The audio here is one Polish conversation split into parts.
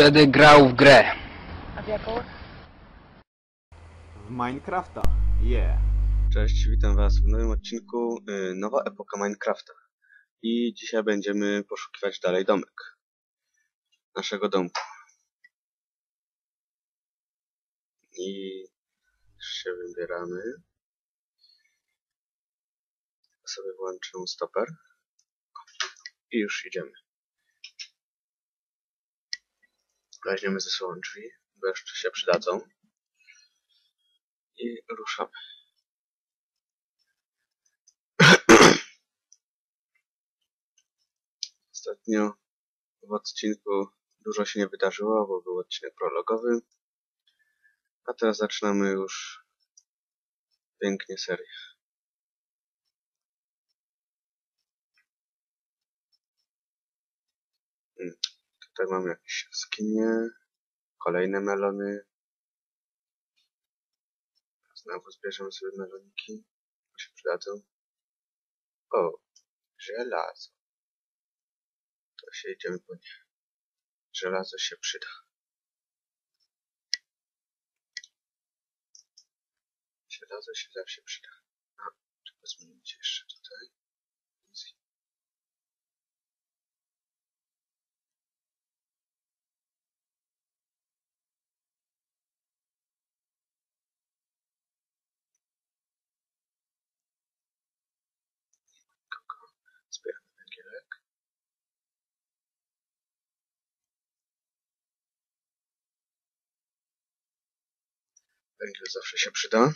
Będę grał w grę. A w jaką? W Minecrafta. Yeah. Cześć, witam Was w nowym odcinku y, Nowa Epoka Minecrafta. I dzisiaj będziemy poszukiwać dalej domek. Naszego domku. I się wybieramy. Sobie włączę stoper. I już idziemy. Weźmiemy ze sobą drzwi, bo jeszcze się przydadzą. I ruszamy. Ostatnio w odcinku dużo się nie wydarzyło, bo był odcinek prologowy. A teraz zaczynamy już pięknie serię. Tutaj mamy jakieś skinie, kolejne melony. Znowu zbierzemy sobie meloniki, bo się przydadzą. O, żelazo. To się idziemy po nie. Żelazo się przyda. Żelazo się zawsze przyda. A, trzeba zmienić jeszcze tutaj. Węgiel zawsze się przyda.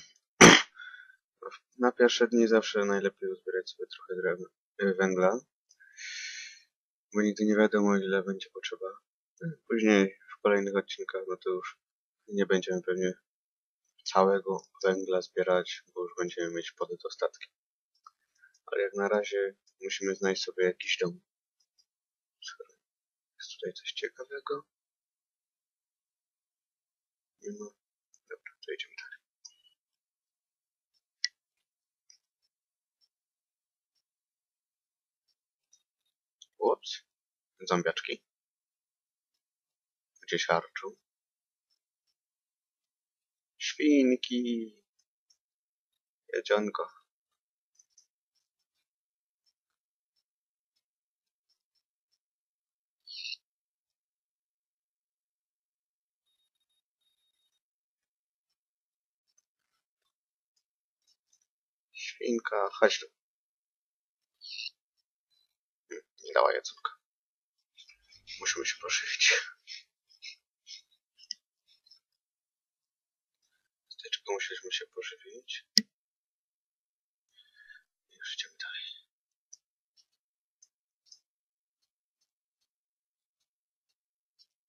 Na pierwsze dni zawsze najlepiej uzbierać sobie trochę drewna, y, węgla. Bo nigdy nie wiadomo ile będzie potrzeba. Później w kolejnych odcinkach no to już nie będziemy pewnie całego węgla zbierać, bo już będziemy mieć podostatki. Ale jak na razie musimy znaleźć sobie jakiś dom. Jest tutaj coś ciekawego? Nie ma. Idziemy dalej. Ups. Zombiaczki. Gdzieś harczą. Świnki. Jedzonko. Hmm, Nie dała jedzonka. Musimy się pożywić. Steczką musieliśmy się pożywić. Już idziemy dalej.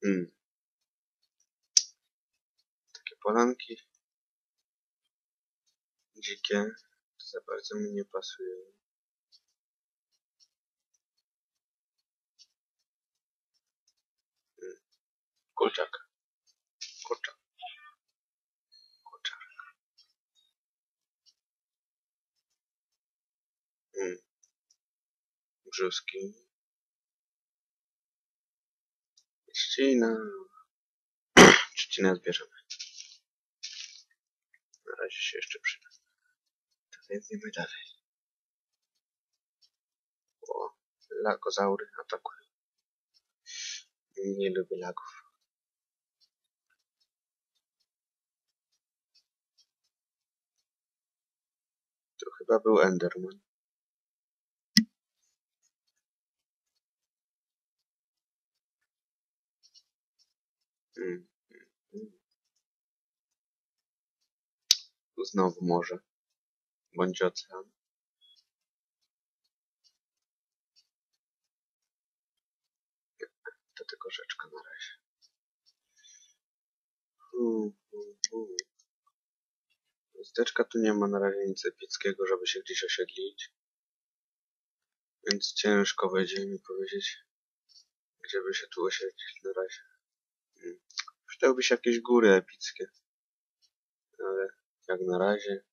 Hmm. Takie polanki. Dzikie. Za bardzo mi nie pasuje. Kurczak. Kurczak. Kurczak. Hmm. Brzuski. Trzcina. Trzcinę zbierzemy. Na razie się jeszcze przyda. To idziemy dalej. O, lagozaury atakują. Nie lubię lagów. To chyba był Enderman. Mm, mm, mm. Znowu morze. Bądź ocean. To tylko rzeczka na razie. Hu, hu, hu. Zdeczka tu nie ma na razie nic epickiego, żeby się gdzieś osiedlić. Więc ciężko będzie mi powiedzieć, gdzie by się tu osiedlić na razie. Hmm. Się jakieś góry epickie. Ale jak na razie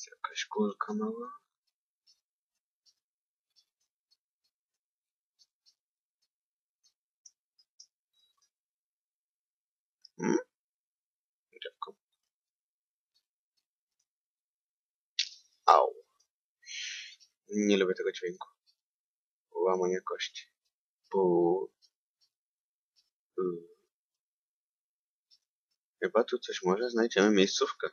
jest jakaś kulka mała. Hmm? Au. Nie lubię tego dźwięku. Łamanie kości. Bu. Chyba tu coś może znajdziemy miejscówkę.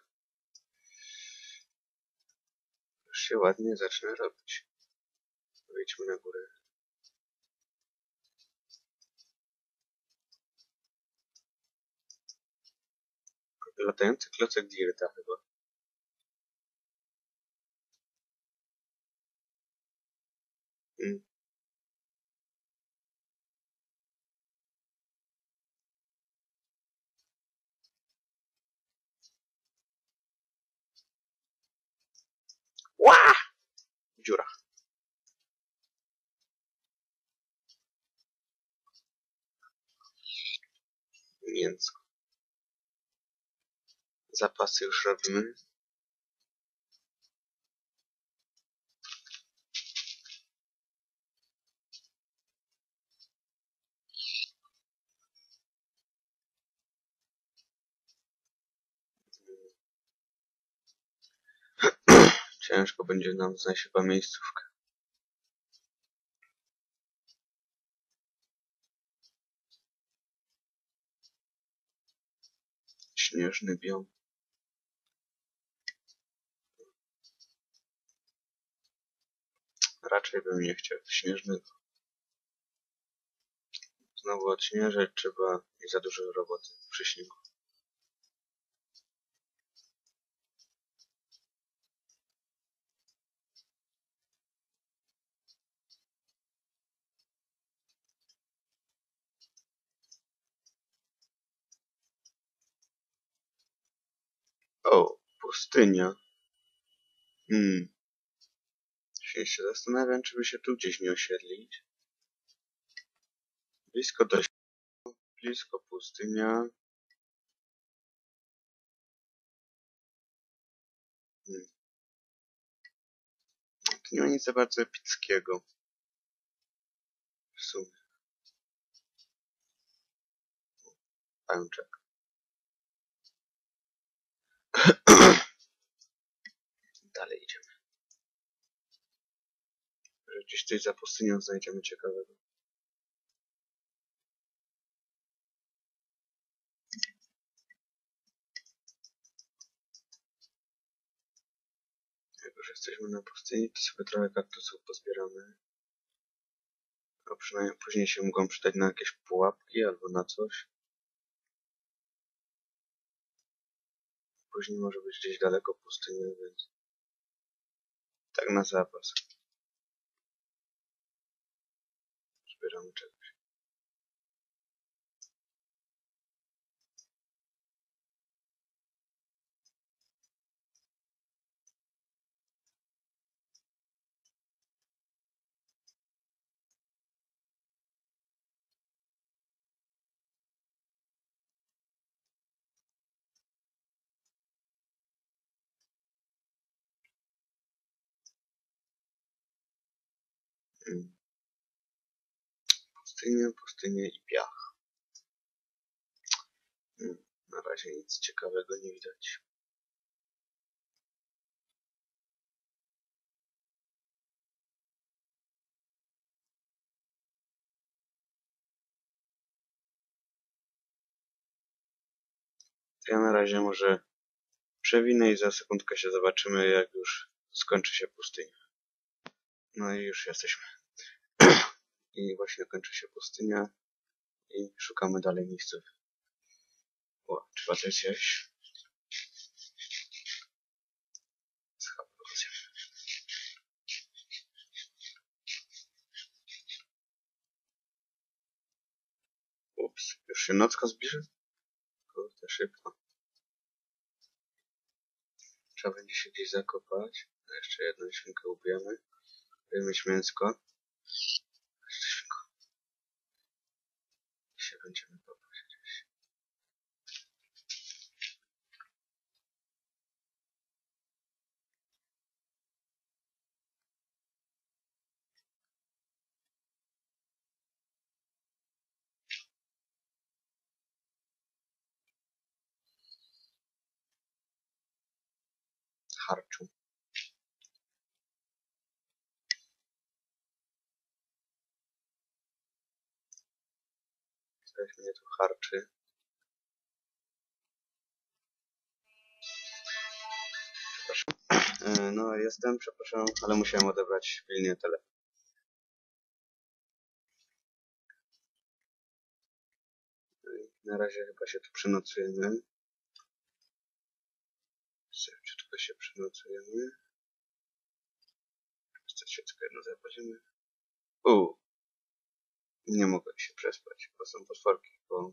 Już się ładnie zaczyna robić. Wejdźmy na górę. Latający klocek Dirta chyba. Ła! Dziura. Mięcko. Zapasy już robimy. Ciężko będzie nam znaleźć chyba miejscówkę. Śnieżny biom. Raczej bym nie chciał śnieżnego. Znowu odśnieżać trzeba i za dużo roboty przy śniegu. O, pustynia. Hmm. Się się zastanawiam, czy by się tu gdzieś nie osiedlić. Blisko do blisko pustynia. Hmm. Tu nie ma nic za bardzo epickiego. W sumie. Pęczek. Dalej idziemy. Może gdzieś coś za pustynią znajdziemy ciekawego. Jak już jesteśmy na pustyni, to sobie trochę kaktusów pozbieramy. A przynajmniej później się mogą przydać na jakieś pułapki albo na coś. Później może być gdzieś daleko pustynia, więc tak na zapas. Zbieramy czegoś. Pustynia, pustynia i piach. Mm, Na razie nic ciekawego nie widać. Ja na razie może przewinę i za sekundkę się zobaczymy, jak już skończy się pustynia. No i już jesteśmy. I właśnie kończy się pustynia i szukamy dalej miejsców. O, trzeba zjem. Ups, już się nocka zbliża? Kurde, szybko. Trzeba będzie się gdzieś zakopać. Jeszcze jedną świnkę ubijemy. Będziemy mieć mięsko. 完全的道德实是好处 Coś mnie tu harczy. Przepraszam. E, No, jestem, przepraszam, ale musiałem odebrać pilnie telefon. Na razie chyba się tu przenocujemy. Szybciutko się przenocujemy. Jeszcze świeczkę jedno zapalimy. U. Nie mogę się przespać, bo są potworki, bo...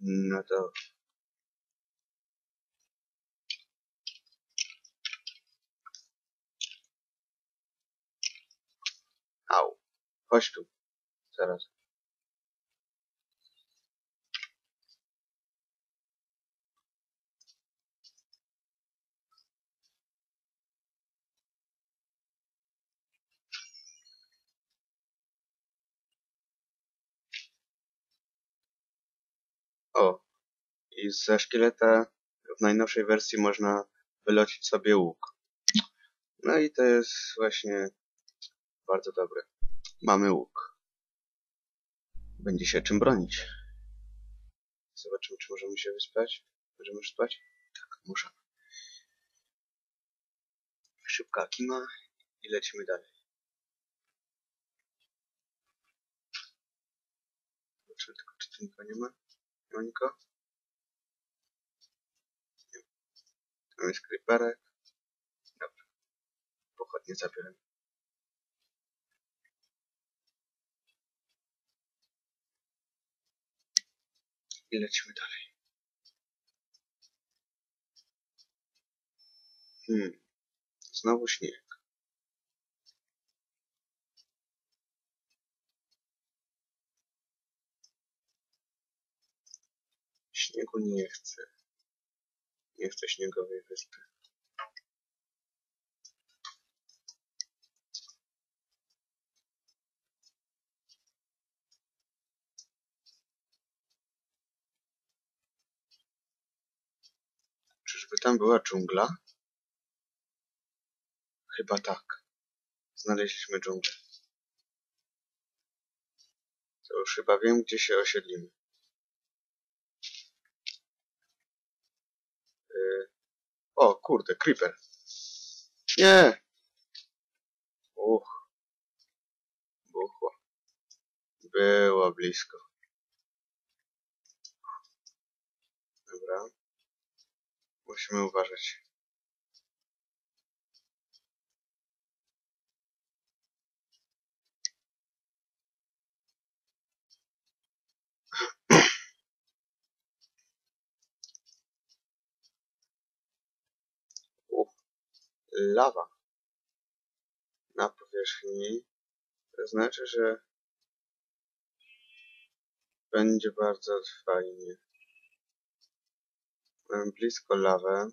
No to... Au. Chodź tu. Zaraz. O, i ze szkieleta w najnowszej wersji można wylocić sobie łuk. No i to jest właśnie bardzo dobre. Mamy łuk. Będzie się czym bronić. Zobaczymy, czy możemy się wyspać. Możemy już spać? Tak, możemy. Szybka kima i lecimy dalej. Zobaczymy tylko, czy tu nikogo nie ma. Nie ma nikogo? Tam jest. Dobra. Pochodnie zabieram. I lecimy dalej. Hmm. Znowu śnieg. Śniegu nie chcę. Nie chcę śniegowej wyspy. Czyżby tam była dżungla? Chyba tak. Znaleźliśmy dżunglę. To już chyba wiem, gdzie się osiedlimy. Yy... O, kurde, creeper. Nie! Uch. Buchło. Było blisko. Dobra. Musimy uważać. Uch. Lawa. Na powierzchni. To znaczy, że będzie bardzo fajnie. Mam blisko lawę,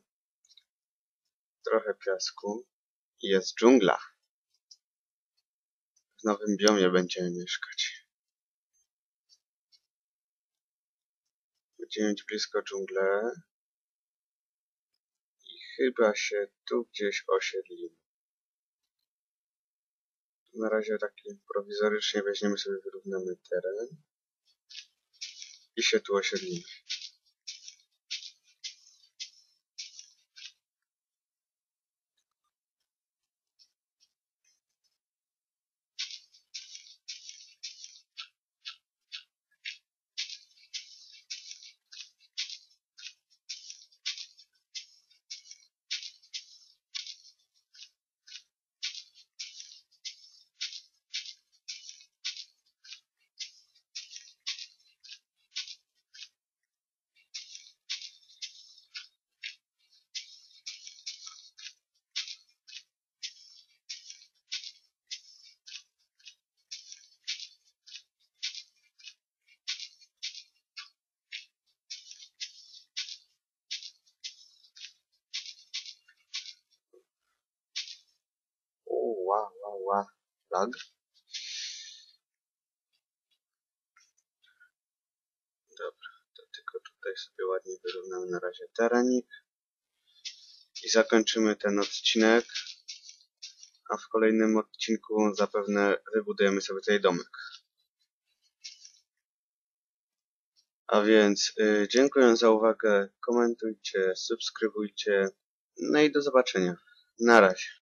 trochę piasku i jest dżungla. W nowym biomie będziemy mieszkać. Będziemy mieć blisko dżunglę chyba się tu gdzieś osiedlimy. Na razie taki prowizorycznie weźmiemy sobie, wyrównamy teren i się tu osiedlimy. O, ła, ła, ła. Lag. Dobra, to tylko tutaj sobie ładnie wyrównamy na razie terenik. I zakończymy ten odcinek. A w kolejnym odcinku zapewne wybudujemy sobie tutaj domek. A więc y, dziękuję za uwagę. Komentujcie, subskrybujcie. No i do zobaczenia. Na razie.